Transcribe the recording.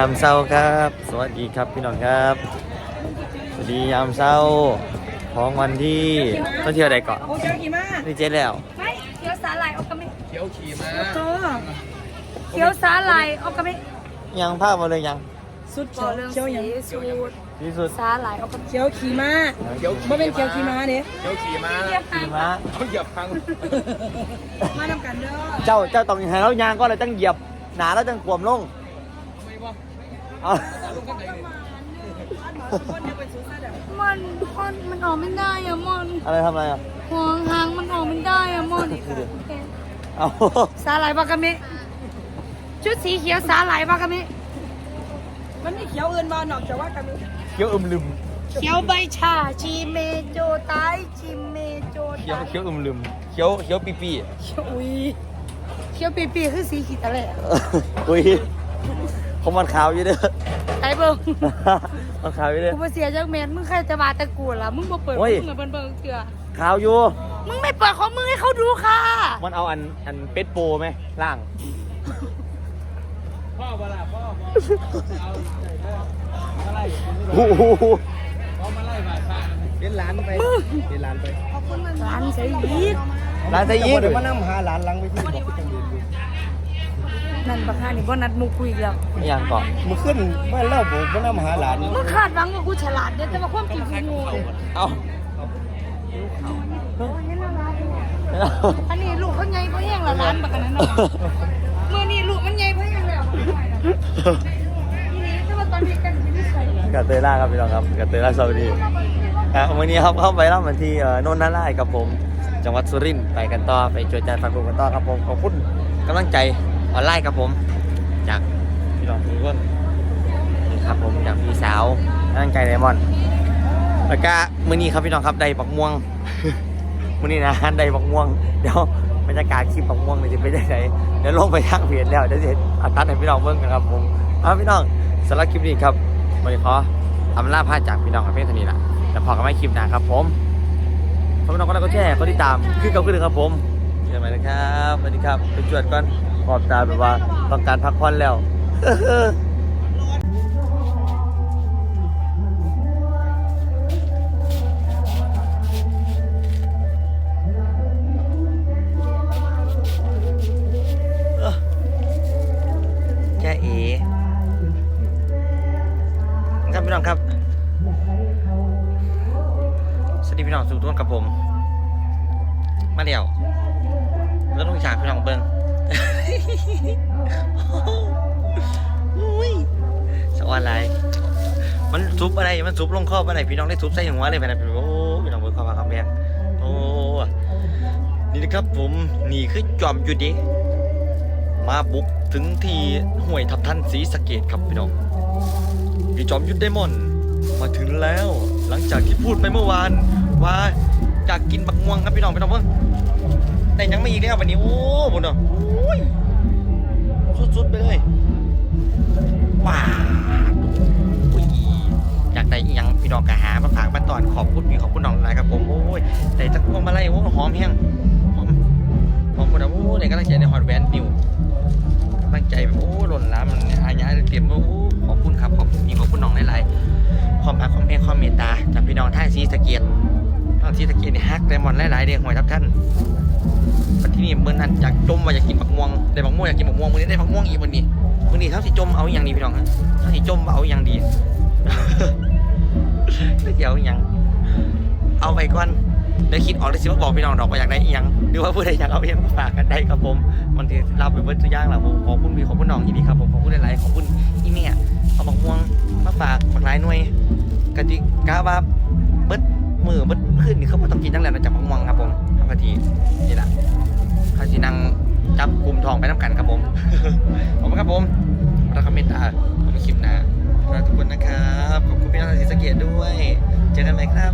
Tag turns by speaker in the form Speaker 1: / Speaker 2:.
Speaker 1: ามเช้าครับ สวัสดีครับพี่น้องครับ สวัสดียามเช้าของวันที่ต้องเที่ยวใดเกาะ
Speaker 2: โอ้เจ้ากี่มาก
Speaker 1: นี่เจ๊แล้ว
Speaker 3: ไม่เคี้ยวสาหร่ายออกกามิ
Speaker 4: เขียวขี่ม้า
Speaker 2: โต
Speaker 3: เคี้ยวสาหร่ายออกกามิ
Speaker 1: ยังภาพมาเลยยัง
Speaker 2: สุด
Speaker 3: ขอ
Speaker 2: เขียว
Speaker 3: เรื่อง
Speaker 2: เขียว
Speaker 3: สี
Speaker 2: ยัง
Speaker 3: สูตร
Speaker 1: ที่สุด
Speaker 3: สาหร่ายออกกามิ
Speaker 2: เขียวขี่ม้า
Speaker 4: เขียวขี่
Speaker 2: บ่เป็นเขียวขี่ม้าเด้
Speaker 4: เขียวขี่ม้า
Speaker 3: เรียกหา
Speaker 1: ขี่
Speaker 3: ง
Speaker 1: ม้า
Speaker 4: เขาเหยียบพัง
Speaker 2: มาทำกันเด้อ
Speaker 1: เจ้าเจ้าต้องให้เรายางก็เลยต้องเหยียบหนาแล้วต้องขวมลง
Speaker 4: ไม่ว่า
Speaker 1: เอา
Speaker 2: คนเดียวเป็นสุดซะเด้อ
Speaker 3: มันมันมันออกไม่ได้อะมอน
Speaker 1: อะไรทำอะไรอะ
Speaker 3: ห่วงหางมันออกไม่ได้อะมอน
Speaker 1: เอา
Speaker 3: สาหร่ายออกกามิชุดสีเขียวสาหร่ายออกกามิ
Speaker 2: มันมีเขียวอื่นบ่นอกจากว่ากันมี
Speaker 1: เคี้ยวอึมลืม
Speaker 3: เขียวใบชาชีเมโจไตชีเมโจไต
Speaker 1: เคี้ยวเคี้ยวอึมลืมเคี้ยวเคี้ยวปีปี
Speaker 3: เขียวอุ้ยเขียวปีปีคือสีขีดอะไรอะ
Speaker 1: อุ้ย เขามันขาวอยู่เด้อ
Speaker 3: ไอ้เบิ้ง
Speaker 1: มันขาวอยู่เด้อ
Speaker 3: กูมาเสียจากเมนมึงใครจะมาแต่กูล่ะมึงบ่เปิด
Speaker 1: โอ้ย
Speaker 3: มึงอะเบิ้งเบิ้งเกลือ
Speaker 1: ขาวอยู่
Speaker 3: มึงไม่เปิดของมึงให้เขาดูค่ะ
Speaker 1: มันเอาอันอันเป็ดโปไหมล่าง
Speaker 4: พ่อเวลาพ่อพ่อเอาอะไร
Speaker 1: โอ้โห
Speaker 4: พ่อมาไล่บาดป้า
Speaker 5: เห็นหลานไปเห็นหลานไป
Speaker 3: ร้านใส่ยีด
Speaker 1: ร้านไทยยิ
Speaker 5: ยิ่
Speaker 1: ง
Speaker 5: งเดี๋ยวมานั่งหาหลานหลังไปที่บอกไปจังเรียนอยู่
Speaker 3: นั่นบักฮานี่บ่นัดหมูคุยอีกแล้ว
Speaker 1: ยังก่อน
Speaker 5: มึงขึ้นมาเล่าบอกมานั่งหาหลาน
Speaker 3: มึงคาดหวังว่ากูฉลาดเด้อแต่ว่าความจริงกูโง่
Speaker 1: เอา
Speaker 3: อันนี้ลูกเขาใหญ่เพราะแห้งละร้านบักอันนั้นน่ะเมื่อนี้ลูกมันใหญ่เพราะแห้งแล้วทีนี้แต่ว่าตอนนี้กันไม่ได้ใส่
Speaker 1: กาเตยล่าครับพี่น้องครับกาเตยล่าสวัสดีอะวันนี้ครับเข้าไปเล่ามันที่เอ่อโนนนาล่ายกับผม จังหวัดสุรินทร์ไปกันต่อไปจวยจานฟังกูกันต่อครับผมขอบคุณกำลังใจ ออนไลน์ครับผม จากพี่น้องทุกคนนี่ครับผมจากพี่สาวกำลังใจไดมอนด์แล้วก็มื้อนี้ครับพี่น้องครับได้บักม่วงมื้อนี้นะได้บักม่วงเดี๋ยวบรรยากาศคลิปบักม่วงเนี่ยจะเป็นยังไงเดี๋ยวลงไปทางเพจแล้วเดี๋ยวจะเห็นอัตัดให้พี่น้องเบิ่งกันครับผมเอาพี่น้องสำหรับคลิปนี้ครับวันนี้ขออำลาพาจากพี่น้องกับเพื่อนสนิทละแล้วพอกันไม่คลิปหนะครับผมขอบคุณน้องก็แล้วก็แชร์ก็ติดตามคือเก่าคือเดิมครับผมเจอกันใหม่นะครับสวัสดีครับไปจวดก่อน ขอบตาแบบว่าต้องการพักผ่อนแล้วแค่เอครับพี่น้องครับ สวัสดีพี่น้องสุขทุกคนกับผม มาเดี่ยวเริ่มลงฉากพี่น้องเบิ้ง อุ้ยสวรรค์อะไร มันซุปอะไร มันซุปลงคอบอะไรพี่น้องได้ซุปใส่หัวเลยพี่น้องโอ้พี่น้องเบิ้งเข้ามาคำแพงโอ้นี่นะครับผมนี่คือจอมยุทธดิมาบุกถึงที่ห้วยทับทันศรีสะเกดครับพี่น้องพี่จอมยุทธไดมอนด์มาถึงแล้ว หลังจากที่พูดไปเมื่อวานว่าอยากกินบักม่วงครับพี่น้องพี่น้องเพิ่งแต่ยังไม่อีกแล้ววันนี้โอ้บุญเนาะโอ้ย สุดๆไปเลยว้าวอุ้ยอยากได้อีหยังพี่น้องกะหามาฝากมาตอนขอบคุณพี่ขอบคุณน้องหลายครับผมโอ้ยแต่จักพวงมาลัยโอ้หอมแห้งหอมหอมหมดอะโอ้ในกำลังใจในฮอตแวนนิวกำลังใจแบบโอ้หล่นล้ำมันอาญาเตรียมโอ้ขอบคุณครับขอบคุณพี่ขอบคุณน้องหลายๆความรักความเมตความเมตตาจากพี่น้องท่าซีสะเกียรน้องซีสะเกียรนี่ฮักไดมอนหลายๆเด้หวยทับท่าน วันที่นี่เมื่อนั้นอยากจมว่าอยากกินบักม่วงได้บักม่วงอยากกินบักม่วงมื้อนี้ได้บักม่วงอีกวันนี้มื้อนี้เท่าสิจมเอาอย่างดีพี่น้องฮะเท่าสิจมเอาอย่างดีเดี๋ยวอย่างเอาไปก่อนเดี๋ยวคิดออกได้สิว่าบอกพี่น้องดอกว่าอยากได้อีหยังหรือว่าผู้ใดอยากเอาเองมาฝากกันได้ครับผมมันที่เราไปเบิร์ตตัวย่างแล้วผมขอบคุณพี่ขอบคุณน้องอีดีครับผมขอบคุณหลายๆขอบคุณอีเมียเอาบักม่วงมาฝากบักหลายหน่วยกติกาว่าเบิดมือเบิดขึ้นนี่เขาบ่ต้องกินทั้งแล้วนะจากบักม่วงครับผม ทำกะทีนี่แหละเขาสินั่งจับกลุ่มทองไปน้ำกันครับผมขอบคุณครับผมรักคอมเมนต์ตาขอบคุณคลิปหน้าขอบคุณทุกคนนะครับ ขอบคุณพี่น้องที่สะเกตด้วย เจอกันใหม่ครับ